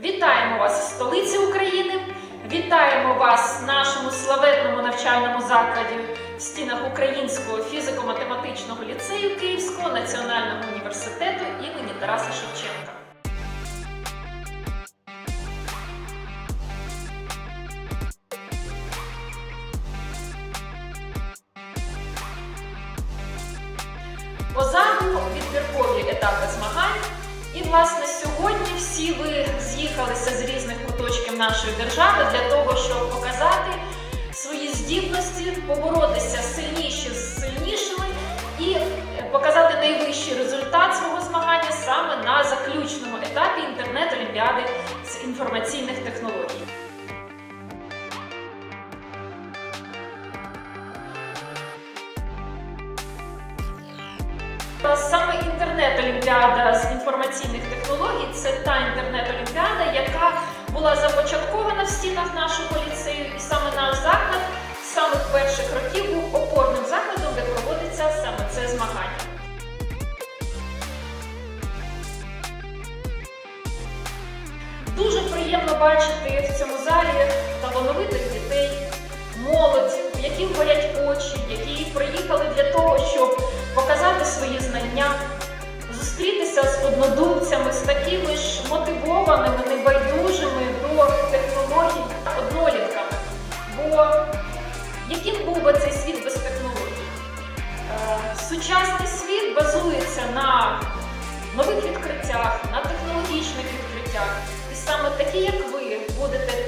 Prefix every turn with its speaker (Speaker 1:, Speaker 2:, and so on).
Speaker 1: Вітаємо вас в столиці України. Вітаємо вас в нашому славетному навчальному закладі в стінах Українського фізико-математичного ліцею Київського національного університету імені Тараса Шевченка. Позаду відбіркові етапи змагань. І, власне, сьогодні всі ви з'їхалися з різних куточків нашої держави для того, щоб показати свої здібності, поборотися сильніші з сильнішими і показати найвищий результат свого змагання саме на заключному етапі інтернет-олімпіади з інформаційних технологій. Саме інтернет-олімпіада з інформаційних технологій це та інтернет-олімпіада, стінах нашого ліцею, і саме наш заклад з самих перших років був опорним закладом, де проводиться саме це змагання. Дуже приємно бачити в цьому залі талановитих дітей, молодь, у яких горять очі, які приїхали для того, щоб показати свої знання, зустрітися з однодумцями, з такими ж мотивованими, Яким був би цей світ без технологій? Е, сучасний світ базується на нових відкриттях, на технологічних відкриттях. І саме такі, як ви, будете.